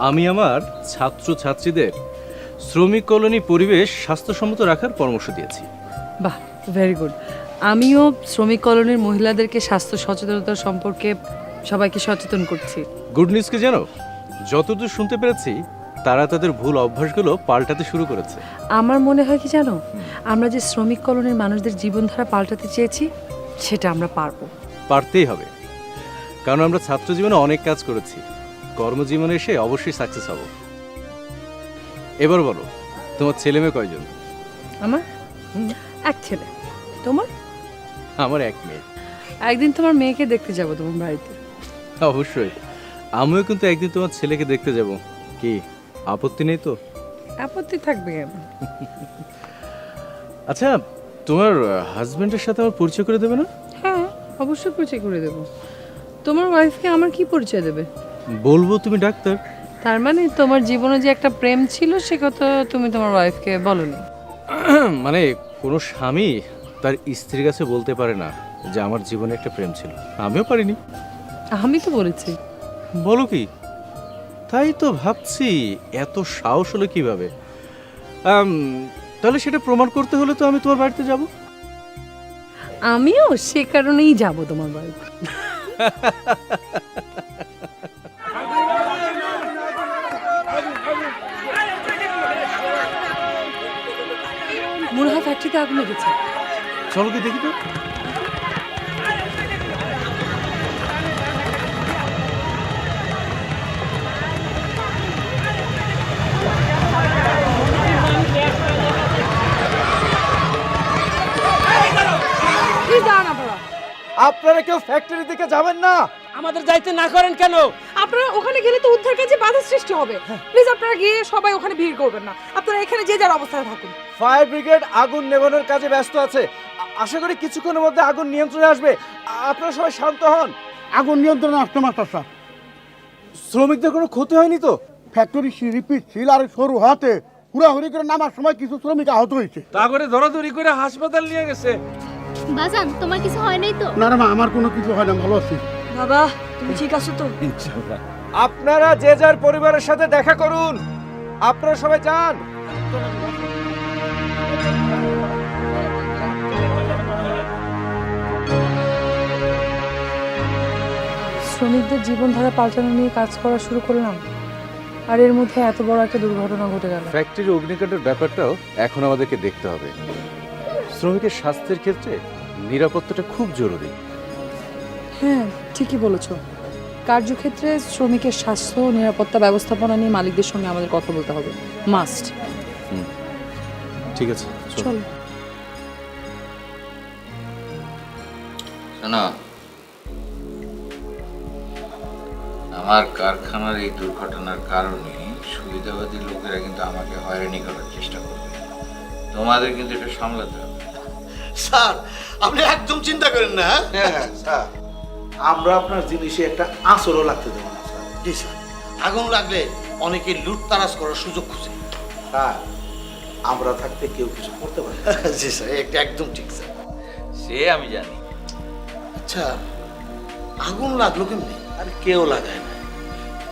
আমি আমার ছাত্র ছাত্রীদের শ্রমিক কলোনি পরিবেশ স্বাস্থ্যসম্মত রাখার পরামর্শ দিয়েছি। বাহ ভেরি গুড আমিও শ্রমিক কলোনির মহিলাদেরকে স্বাস্থ্য সচেতনতা সম্পর্কে সবাইকে সচেতন করছি। গুড নিউজ কি জানো? যতদূর শুনতে পেরেছি তারা তাদের ভুল অভ্যাসগুলো পাল্টাতে শুরু করেছে। আমার মনে হয় কি জানো? আমরা যে শ্রমিক কলোনির মানুষদের জীবনধারা পাল্টাতে চেয়েছি সেটা আমরা পারব। পারতেই হবে। কারণ আমরা ছাত্র জীবনে অনেক কাজ করেছি। কর্মজীবনে এসে অবশ্যই সাকসেস হব। এবার বলো তোমার ছেলে মেয়ে কয়জন? আমার? এক ছেলে। তোমার? আমার এক মেয়ে। একদিন তোমার মেয়েকে দেখতে যাব তোমার বাড়িতে। অবশ্যই। আমিও কিন্তু একদিন তোমার ছেলেকে দেখতে যাব। কি আপত্তি নেই তো? আপত্তি থাকবে কেন? আচ্ছা তোমার হাজবেন্ডের সাথে আমার পরিচয় করে দেবে না? হ্যাঁ অবশ্যই পরিচয় করে দেবো। তোমার ওয়াইফকে আমার কি পরিচয় দেবে? বলব তুমি ডাক্তার। তার মানে তোমার জীবনে যে একটা প্রেম ছিল সে কথা তুমি তোমার ওয়াইফকে বলনি। মানে কোনো স্বামী তার স্ত্রীর কাছে বলতে পারে না যে আমার জীবনে একটা প্রেম ছিল। আমিও পারিনি। আমি তো বলেছি। বলো কি? তাই তো ভাবছি এত সাহস হলো কীভাবে? তাহলে সেটা প্রমাণ করতে হলে তো আমি তোমার বাড়িতে যাব। আমিও সে কারণেই যাব তোমার বাড়িতে। মুরহা ফ্যাক্টরিতে আগুন লেগেছে। চলো কি দেখি তো কি দাঁড়ান আপনারা আপনারা কেউ ফ্যাক্টরি দিকে যাবেন না। আমাদের যাইতে না করেন কেন? আপনারা ওখানে গেলে তো উদ্ধার কাজে বাধা সৃষ্টি হবে। প্লিজ আপনারা গিয়ে সবাই ওখানে ভিড় করবেন না। আপনারা এখানে যে যার অবস্থায় থাকুন। ফায়ার ব্রিগেড আগুন নেভানোর কাজে ব্যস্ত আছে। আশা করি কিছুক্ষণের মধ্যে আগুন নিয়ন্ত্রণে আসবে। আপনারা সবাই শান্ত হন। আগুন নিয়ন্ত্রণে আসতে মাস্টার সাহেব শ্রমিকদের কোনো ক্ষতি হয়নি তো? ফ্যাক্টরি রিপিট ছিল আর সরু হাতে হুড়াহুড়ি করে নামার সময় কিছু শ্রমিক আহত হয়েছে। তা করে ধরাধরি করে হাসপাতাল নিয়ে গেছে। বাজান তোমার কিছু হয় নাই তো? না মা আমার কোনো কিছু হয় না ভালো আছি। বাবা তুমি ঠিক আছো তো? আপনারা যে যার পরিবারের সাথে দেখা করুন আপনারা সবাই যান। শ্রমিকদের জীবনধারা পাল্টানো নিয়ে কাজ করা শুরু করলাম আর এর মধ্যে এত বড় একটা দুর্ঘটনা ঘটে গেল। ফ্যাক্টরি অগ্নিকাণ্ডের ব্যাপারটাও এখন আমাদেরকে দেখতে হবে। শ্রমিকের স্বাস্থ্যের ক্ষেত্রে নিরাপত্তাটা খুব জরুরি। হ্যাঁ ঠিকই বলেছ। কার্যক্ষেত্রে শ্রমিকের স্বাস্থ্য ও নিরাপত্তা ব্যবস্থাপনা নিয়ে মালিকদের সঙ্গে আমাদের কথা বলতে হবে। মাস্ট ঠিক আছে চলো। শোনো আমার কারখানার এই দুর্ঘটনার কারণে সুবিধাবাদী লোকেরা কিন্তু আমাকে হয়রানি করার চেষ্টা করবে। তোমাদের কিন্তু এটা সামলাতে হবে। স্যার আপনি একদম চিন্তা করেন না হ্যাঁ? স্যার। আমরা আপনার জিনিসে একটা আঁচড়ও লাগতে দেবো না স্যার। জি স্যার। আগুন লাগলে অনেকে লুটতারাজ করার সুযোগ খুঁজে স্যার আমরা থাকতে কেউ কিছু করতে পারে না। জি স্যার এটা একদম ঠিক স্যার। সে আমি জানি। আচ্ছা আগুন লাগল কেমনি? আর কেউ লাগায় না।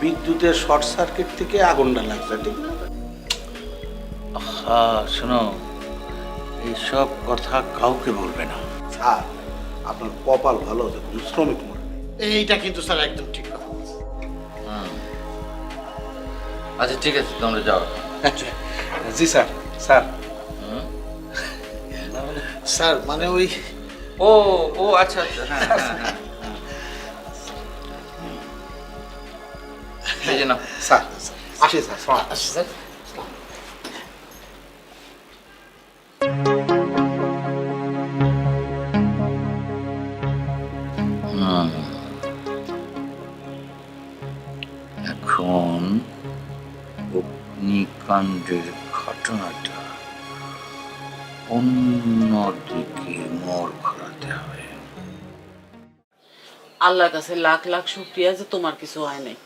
বিদ্যুতের শর্ট সার্কিট থেকে আগুনটা লাগছে ঠিক না? হ্যাঁ শোনো এইসব কথা কাউকে বলবে না। স্যার আপনার কপাল ভালো যে কোনো শ্রমিক মরে এইটা কিন্তু স্যার একদম ঠিক কথা। আচ্ছা ঠিক আছে তোমরা যাও। জি স্যার স্যার। স্যার মানে ওই ও ও আচ্ছা আচ্ছা হ্যাঁ হ্যাঁ হ্যাঁ এই যে নাও। স্যার স্যার, আসি স্যার আসি স্যার। অগ্নিকাণ্ডের ঘটনাটা অন্যদিকে মোড় ঘোরাতে হবে। আল্লাহর কাছে লাখ লাখ শুক্রিয়া যে তোমার কিছু হয় নাই।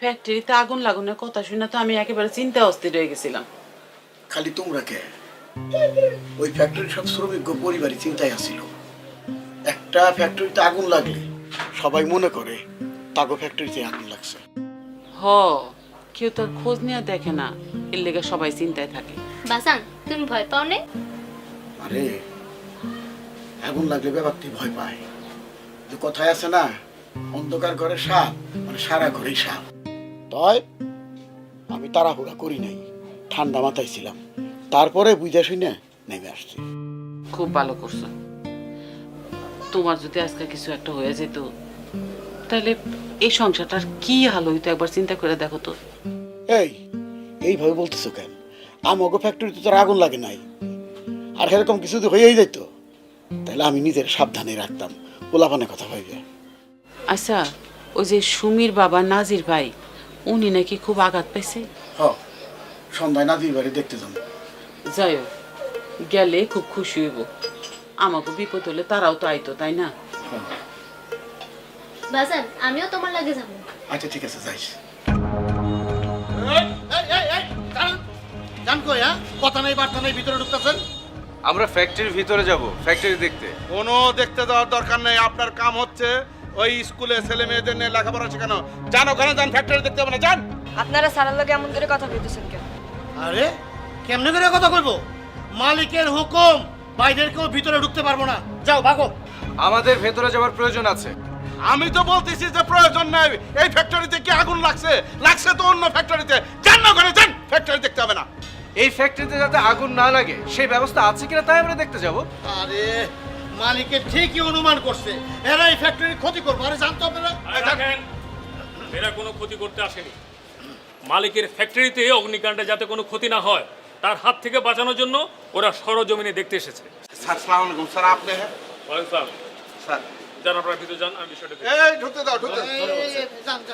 ফ্যাক্টরিতে আগুন লাগুনের কথা শুনে তো আমি একেবারে চিন্তা অস্থির হয়ে গেছিলাম। খালি তোমরা কে? ওই ফ্যাক্টরির সব শ্রমিক পরিবারই চিন্তায় আসছিল একটা ফ্যাক্টরিতে আগুন লাগলে সবাই মনে করে তাগো ফ্যাক্টরিতে আগুন লাগছে। হ কেউ তার খোঁজ নিয়ে দেখে না। এর লেগে সবাই চিন্তায় থাকে। বাজান তুমি ভয় পাও না? আরে আগুন লাগলে ব্যাপারটি ভয় পায়। যে কথায় আছে না অন্ধকার ঘরে সাপ মানে সারা ঘরে সাপ। তাই আমি তাড়াহুড়া করি নাই ঠান্ডা মাথায় ছিলাম। তারপরে বুঝা শুনে নেমে আসছি। খুব ভালো করছ। তোমার যদি আজকে কিছু একটা হয়ে যেত তাহলে এই সংসারটার কি হাল হইতো? একবার চিন্তা করে দেখো তো। এই এইভাবে বলতেছো কেন? আমাকে ফ্যাক্টরিতে তোর আগুন লাগে নাই। আর এরকম কিছু যদি হয়েই যেত তাহলে আমি নিজের সাবধানে রাখতাম। পোলাপানে কথা ভাইবে আচ্ছা ওই যে সুমির বাবা নাজির ভাই উনি নাকি খুব আঘাত পাইছে? হ সন্ধ্যায় নাদির বাড়ি দেখতে যাব যাই হোক, গেলে খুব খুশি হইব। আমাকে বিপদ হলে তারাও তো আইতো তাই না? বাজান আমিও তোমার লাগে যাব। আচ্ছা ঠিক আছে যাইস। জান কই হ্যাঁ? কথা নেই বার্তা নেই ভিতরে ঢুকতেছেন? আমরা ফ্যাক্টরির ভিতরে যাব ফ্যাক্টরি দেখতে। কোনো দেখতে যাওয়ার দরকার নেই আপনার কাম হচ্ছে ওই স্কুলে ছেলে মেয়েদের নিয়ে লেখাপড়া শেখানো যান ওখানে যান ফ্যাক্টরি দেখতে হবে না যান। আপনারা সারার লগে এমন করে কথা কইতেছেন কেন? আরে কেমনে করে কথা কইবো? মালিকের হুকুম বাইরের কেউ ভিতরে ঢুকতে পারব না। যাও ভাগো। আমাদের ভেতরে যাওয়ার প্রয়োজন আছে। আমি তো বলতেছি যে প্রয়োজন নাই। এই ফ্যাক্টরিতে কি আগুন লাগছে? লাগছে তো অন্য ফ্যাক্টরিতে যান না ওখানে যান! ফ্যাক্টরি দেখতে হবে না। এই ফ্যাক্টরিতে যাতে আগুন না লাগে সেই ব্যবস্থা আছে কিনা তাই আমরা দেখতে যাব। আরে মালিকের ঠিকই অনুমান করছে। এরা এই ফ্যাক্টরির ক্ষতি করব। আরে জানতো আপনারা? রাখেন এরা কোনো ক্ষতি করতে আসেনি। মালিকের ফ্যাক্টরিতে অগ্নিকাণ্ডে যাতে কোনো ক্ষতি না হয় তার হাত থেকে বাঁচানোর জন্য ওরা সরজমিনে দেখতে এসেছে। স্যার সালাম আলাইকুম। স্যার আপনি হ্যাঁ? স্যার যান আপনারা ভিতরে যান আমি বিষয়টা এই ঢুকতে দাও ঢুকতে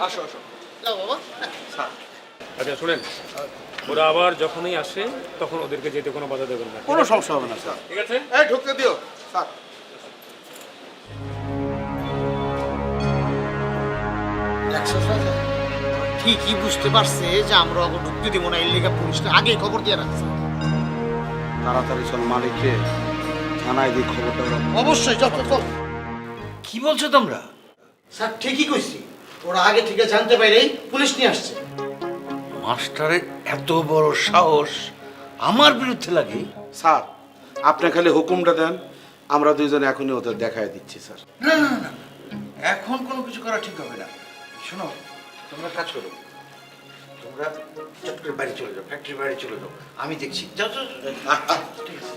আসো আসো। যাও বাবা। আচ্ছা শুনেন ওরা আবার যখনই আসে তখন ওদেরকে যেতে কোনো বাধা দেবেন না। কোনো সমস্যা হবে না স্যার। ঠিক আছে? এই ঢুকতে দিও স্যার? ঠিকই বুঝতে পারছে যে আমরা ওকে ঢুকতে দিব না এর লেগে পুলিশকে আগেই খবর দিয়ে রাখছে। তাড়াতাড়ি চল মালিককে থানায় দিয়ে খবরটা অবশ্যই চল কি বলছো তোমরা? স্যার ঠিকই কইছি। ওরা আগে থেকে জানতে পারেই পুলিশ নিয়ে আসছে। মাস্টারের এত বড় সাহস আমার বিরুদ্ধে লাগে? স্যার আপনি খালি হুকুমটা দেন আমরা দুইজনে এখনই ওদের দেখায় দিচ্ছি স্যার। না না না এখন কোনো কিছু করা ঠিক হবে না। শোনো তোমরা কাজ করো। তোমরা চট করে বাড়ি চলে যাও ফ্যাক্টরি বাড়ি চলে যাও। আমি দেখছি। যাও যাও যাও। ঠিক আছে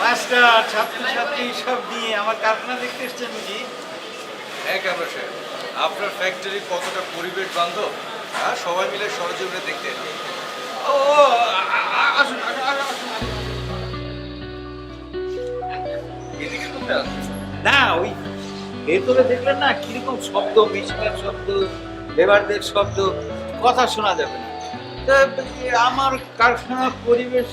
মাস্টার সব নিয়ে আমার কারখানা দেখতে এসছেন সাহেব আপনার ফ্যাক্টরি কতটা পরিবেশ বান্ধব সবাই মিলে দেখতে ও আসুন না ওই ভেতরে দেখলেন না কীরকম শব্দ মিশমের শব্দ লেবারদের শব্দ কথা শোনা যাবে না। তা আমার কারখানার পরিবেশ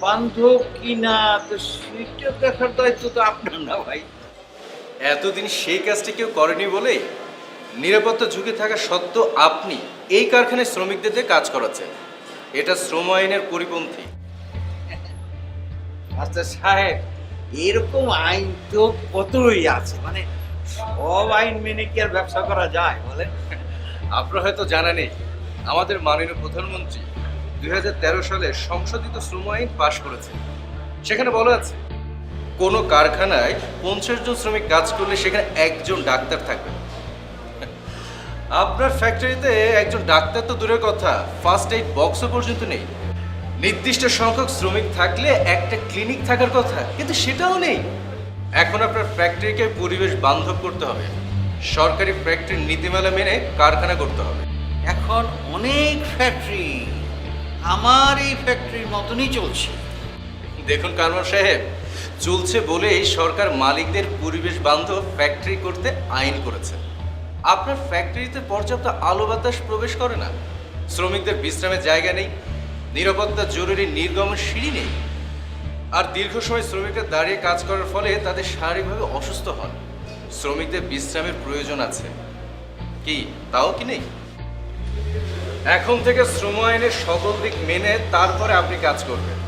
বান্ধব কি না? তো সেটা দেখার দায়িত্ব তো আপনার না ভাই। এতদিন সেই কাজটি কেউ করেনি বলে নিরাপত্তা ঝুঁকি থাকা সত্ত্বেও আপনি এই কারখানায় শ্রমিকদের দিয়ে কাজ করাচ্ছেন। এটা শ্রম আইনের পরিপন্থী। আচ্ছা সাহেব এরকম আইন তো কতই আছে? মানে সব আইন মেনে কি আর ব্যবসা করা যায় বলেন? আপনার হয়তো জানা নেই আমাদের মাননীয় প্রধানমন্ত্রী দুই হাজার তেরো সালে সংশোধিত শ্রম আইন পাশ করেছে সেখানে বলা আছে, কোনো কারখানায় পঞ্চাশ জন শ্রমিক কাজ করলে সেখানে একজন ডাক্তার থাকবে। আপনার ফ্যাক্টরিতে একজন ডাক্তার তো দূরের কথা ফার্স্ট এইড বক্সও পর্যন্ত নেই। নির্দিষ্ট সংখ্যক শ্রমিক থাকলে একটা ক্লিনিক থাকার কথা, কিন্তু সেটাও নেই। এখন আপনার ফ্যাক্টরিকে পরিবেশ বান্ধব করতে হবে। সরকারি ফ্যাক্টরির নীতিমালা মেনে কারখানা করতে হবে। এখন অনেক ফ্যাক্টরি আমার এই ফ্যাক্টরির মতনই চলছে। দেখুন কারমান সাহেব, চলছে বলেই সরকার মালিকদের পরিবেশ বান্ধব ফ্যাক্টরি করতে আইন করেছে। আপনার ফ্যাক্টরিতে পর্যাপ্ত আলো বাতাস প্রবেশ করে না। শ্রমিকদের বিশ্রামের জায়গা নেই, নিরাপত্তা জরুরি নির্গমন সিঁড়ি নেই। আর দীর্ঘ সময় শ্রমিকরা দাঁড়িয়ে কাজ করার ফলে তাদের শারীরিকভাবে অসুস্থ হন। শ্রমিকদের বিশ্রামের প্রয়োজন আছে। কি, তাও কি নেই? এখন থেকে শ্রম আইনের সকল দিক মেনে তারপরে আপনি কাজ করবেন।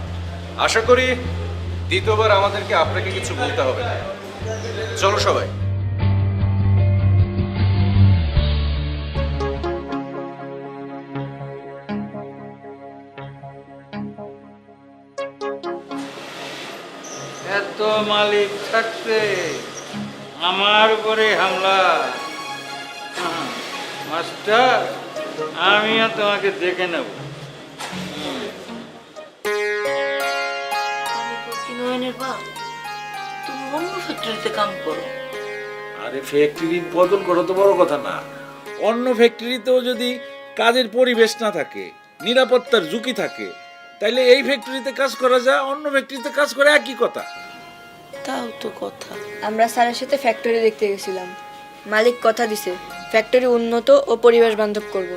আশা করি দ্বিতীয়বার আমাদেরকে আপনাকে কিছু বলতে হবে না। চলো সবাই। এত মালিক থাকতে আমার উপরে হামলা। হুম, মাস্টার আমিও তোমাকে দেখে নেব। নয়নের বা তুমি অন্য ফ্যাক্টরিতে কাম করো। আরে ফ্যাক্টরি বদল করা তো বড় কথা না। অন্য ফ্যাক্টরিতেও যদি কাজের পরিবেশ না থাকে নিরাপত্তার ঝুঁকি থাকে তাইলে এই ফ্যাক্টরিতে কাজ করা যায় অন্য ফ্যাক্টরিতে কাজ করে একই কথা। তাও তো কথা। আমরা স্যারের সাথে ফ্যাক্টরি দেখতে গেছিলাম। মালিক কথা দিছে। ফ্যাক্টরি উন্নত ও পরিবেশ বান্ধব করব।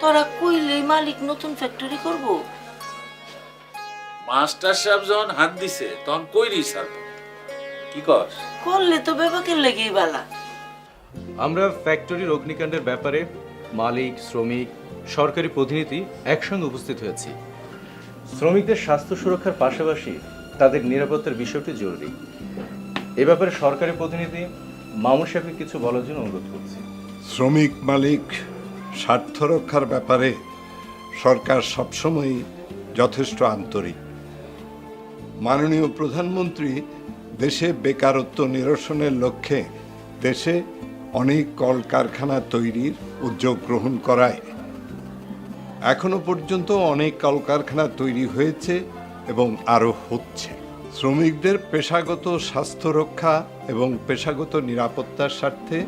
তোরা কইলে মালিক নতুন ফ্যাক্টরি করব। মাস্টার সাহেব যখন হাত দিছে তখন কইরি সারব কি কর করলে তো বেবাকের লেগেই বালা। আমরা ফ্যাক্টরির অগ্নিকাণ্ডের ব্যাপারে মালিক শ্রমিক সরকারি প্রতিনিধি একসঙ্গে উপস্থিত হয়েছি। শ্রমিকদের স্বাস্থ্য সুরক্ষার পাশাপাশি তাদের নিরাপত্তার বিষয়টি জরুরি। এ ব্যাপারে সরকারি প্রতিনিধি মামুন সাহেবকে কিছু বলার জন্য অনুরোধ করছি। শ্রমিক মালিক স্বার্থ রক্ষার ব্যাপারে সরকার সবসময়ই যথেষ্ট আন্তরিক। মাননীয় প্রধানমন্ত্রী দেশে বেকারত্ব নিরসনের লক্ষ্যে দেশে অনেক কলকারখানা তৈরির উদ্যোগ গ্রহণ করায়। এখনও পর্যন্ত অনেক কলকারখানা তৈরি হয়েছে এবং আরও হচ্ছে। শ্রমিকদের পেশাগত স্বাস্থ্য রক্ষা এবং পেশাগত নিরাপত্তার স্বার্থে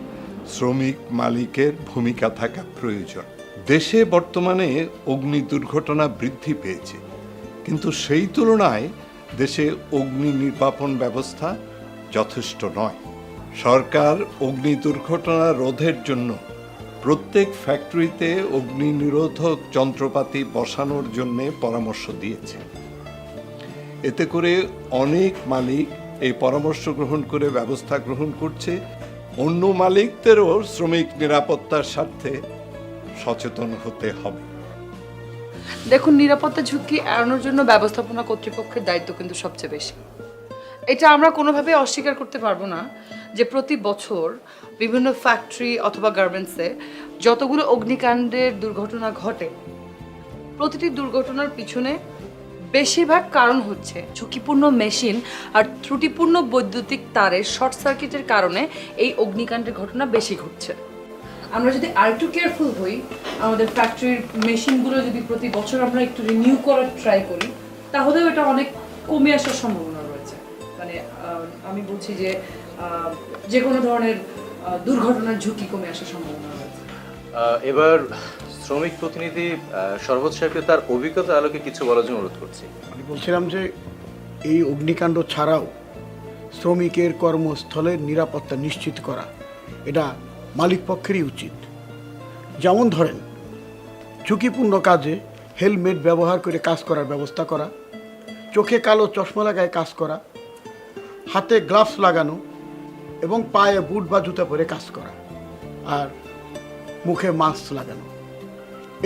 শ্রমিক মালিকের ভূমিকা থাকা প্রয়োজন। দেশে বর্তমানে অগ্নি দুর্ঘটনা বৃদ্ধি পেয়েছে। কিন্তু সেই তুলনায় দেশে অগ্নি নির্বাপন ব্যবস্থা যথেষ্ট নয়। সরকার অগ্নি দুর্ঘটনা রোধের জন্য প্রত্যেক ফ্যাক্টরিতে অগ্নি নিরোধক যন্ত্রপাতি বসানোর জন্য পরামর্শ দিয়েছে। এতে করে অনেক মালিক এই পরামর্শ গ্রহণ করে ব্যবস্থা গ্রহণ করছে। অন্য মালিকদেরও শ্রমিক নিরাপত্তার স্বার্থে সচেতন হতে হবে। দেখুন, নিরাপত্তা ঝুঁকি এড়ানোর জন্য ব্যবস্থাপনা কর্তৃপক্ষের দায়িত্ব কিন্তু সবচেয়ে বেশি। এটা আমরা কোনোভাবে অস্বীকার করতে পারব না যে প্রতি বছর বিভিন্ন ফ্যাক্টরি অথবা গার্মেন্টসে যতগুলো অগ্নিকাণ্ডের দুর্ঘটনা ঘটে, প্রতিটি দুর্ঘটনার পিছনে বেশিরভাগ কারণ হচ্ছে ঝুঁকিপূর্ণ মেশিন আর ত্রুটিপূর্ণ বৈদ্যুতিক তারের শর্ট সার্কিটের কারণে এই অগ্নিকাণ্ডের ঘটনা বেশি ঘটছে। আমরা যদি আর আরেকটু কেয়ারফুল হই, আমাদের ফ্যাক্টরির মেশিনগুলো যদি প্রতি বছর আমরা একটু রিনিউ করার ট্রাই করি, তাহলেও এটা অনেক কমে আসার সম্ভাবনা রয়েছে। মানে আমি বলছি যে যে কোনো ধরনের দুর্ঘটনার ঝুঁকি কমে আসার সম্ভাবনা রয়েছে। এবার শ্রমিক প্রতিনিধি সর্বোচ্চ সাহেবকে তার অভিজ্ঞতা আলোকে কিছু বলার জন্য অনুরোধ করছি। আমি বলছিলাম যে এই অগ্নিকাণ্ড ছাড়াও শ্রমিকের কর্মস্থলের নিরাপত্তা নিশ্চিত করা, এটা মালিক পক্ষেরই উচিত। যেমন ধরেন, ঝুঁকিপূর্ণ কাজে হেলমেট ব্যবহার করে কাজ করার ব্যবস্থা করা, চোখে কালো চশমা লাগায় কাজ করা, হাতে গ্লাভস লাগানো এবং পায়ে বুট বা জুতা পরে কাজ করা, আর মুখে মাস্ক লাগানো।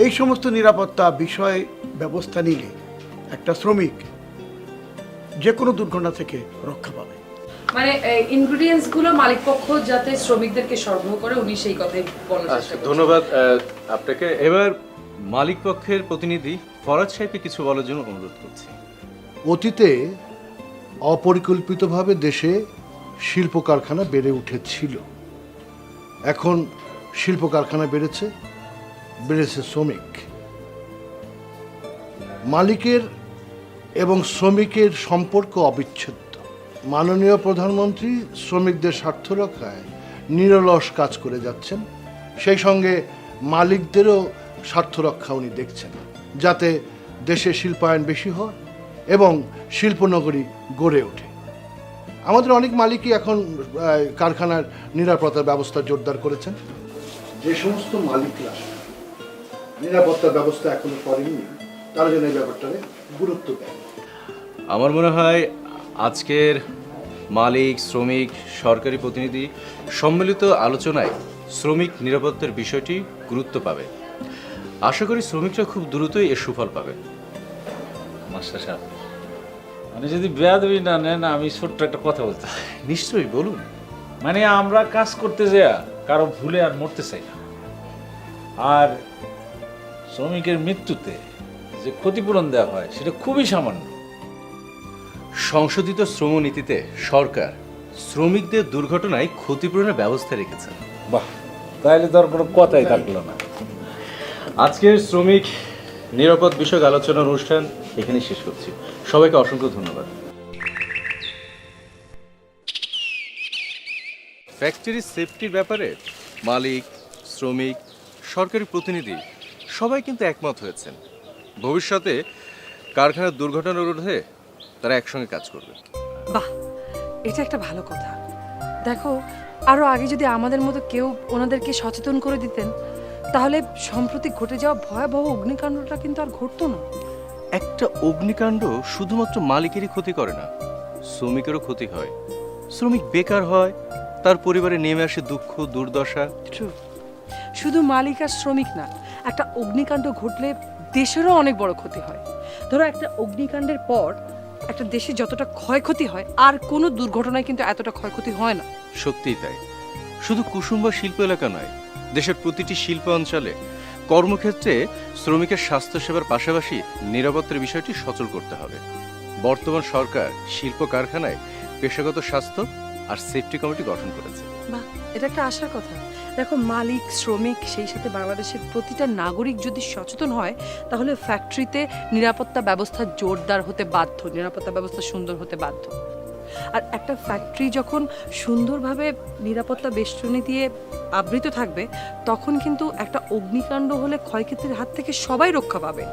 এই সমস্ত নিরাপত্তা বিষয় ব্যবস্থা নিলে একটা শ্রমিক যে কোনো দুর্ঘটনা থেকে রক্ষা পাবে। মানে ইনগ্রিডিয়েন্টসগুলো মালিক পক্ষ যাতে শ্রমিকদেরকে সরবরাহ করে উনি সেই কথাই বলার চেষ্টা ধন্যবাদ আপনাকে। এবার মালিক পক্ষের প্রতিনিধি ফরাজ সাহেবকে কিছু বলার জন্য অনুরোধ করছি। অতীতে অপরিকল্পিতভাবে দেশে শিল্প কারখানা বেড়ে উঠেছিল। এখন শিল্প কারখানা বেড়েছে। বেড়েছে শ্রমিক। মালিকের এবং শ্রমিকের সম্পর্ক অবিচ্ছেদ্য। মাননীয় প্রধানমন্ত্রী শ্রমিকদের স্বার্থ রক্ষায় নিরলস কাজ করে যাচ্ছেন। সেই সঙ্গে মালিকদেরও স্বার্থ রক্ষা উনি দেখছেন, যাতে দেশে শিল্পায়ন বেশি হয় এবং শিল্পনগরী গড়ে ওঠে। আমাদের অনেক মালিকই এখন কারখানার নিরাপত্তার ব্যবস্থা জোরদার করেছেন। যে সমস্ত মালিকরা নিরাপত্তার ব্যবস্থা এখনও করেননি। তারা যেন এই ব্যাপারটাকে গুরুত্ব দেয় আমার মনে হয় আজকের মালিক শ্রমিক সরকারি প্রতিনিধি সম্মিলিত আলোচনায় শ্রমিক নিরাপত্তার বিষয়টি গুরুত্ব পাবে। আশা করি শ্রমিকরা খুব দ্রুতই এর সুফল পাবে। মাস্টার সাহেব মানে যদি বেয়াদবি না নেন আমি ছোট্ট একটা কথা বলতে চাই। নিশ্চয়ই বলুন। মানে আমরা কাজ করতে যাই কারও ভুলে আর মরতে চাই না। আর শ্রমিকের মৃত্যুতে যে ক্ষতিপূরণ দেওয়া হয় সেটা খুবই সামান্য। সংশোধিত শ্রমনীতিতে সরকার শ্রমিকদের দুর্ঘটনায় ক্ষতিপূরণের ব্যবস্থা রেখেছে। বাহ তাহলে তো আর কোনো কথাই থাকল না। আজকের শ্রমিক নিরাপদ বিষয়ক আলোচনা অনুষ্ঠান এখানে শেষ করছি। সবাইকে অসংখ্য ধন্যবাদ। ফ্যাক্টরি সেফটির ব্যাপারে মালিক শ্রমিক সরকারি প্রতিনিধি সবাই কিন্তু একমত হয়েছেন। ভবিষ্যতে কারখানার দুর্ঘটনা রোধে তারা একসঙ্গে কাজ করবে। বাহ এটা একটা ভালো কথা। দেখো আরও আগে যদি আমাদের মতো কেউ ওনাদেরকে সচেতন করে দিতেন তাহলে সম্প্রতি ঘটে যাওয়া ভয়াবহ অগ্নিকাণ্ডটা কিন্তু আর ঘটতো না। একটা অগ্নিকাণ্ড শুধুমাত্র মালিকেরই ক্ষতি করে না শ্রমিকেরও ক্ষতি হয়। শ্রমিক বেকার হয় তার পরিবারে নেমে আসে দুঃখ দুর্দশা। ট্রু শুধু মালিক আর শ্রমিক না একটা অগ্নিকাণ্ড ঘটলে দেশেরও অনেক বড় ক্ষতি হয়। ধরো একটা অগ্নিকাণ্ডের পর একটা দেশে যতটা ক্ষয়ক্ষতি হয় আর কোনো দুর্ঘটনায় কিন্তু এতটা ক্ষয়ক্ষতি হয় না। সত্যিই তাই। শুধু কুসুম্বা শিল্প এলাকা নয় দেশের প্রতিটি শিল্প অঞ্চলে কর্মক্ষেত্রে শ্রমিকের স্বাস্থ্যসেবার পাশাপাশি নিরাপত্তার বিষয়টি সচল করতে হবে। বর্তমান সরকার শিল্প কারখানায় পেশাগত স্বাস্থ্য আর সেফটি কমিটি গঠন করেছে। বাহ! এটা একটা আশার কথা। দেখো, মালিক, শ্রমিক, সেই সাথে বাংলাদেশের প্রতিটা নাগরিক যদি সচেতন হয়, তাহলে ফ্যাক্টরিতে নিরাপত্তা ব্যবস্থা জোরদার হতে বাধ্য, নিরাপত্তা ব্যবস্থা সুন্দর হতে বাধ্য। আর একটা ফ্যাক্টরি যখন সুন্দরভাবে নিরাপত্তা বেষ্টনী দিয়ে আবৃত থাকবে, তখন কিন্তু একটা অগ্নিকাণ্ড হলে ক্ষয়ক্ষতির হাত থেকে সবাই রক্ষা পাবে।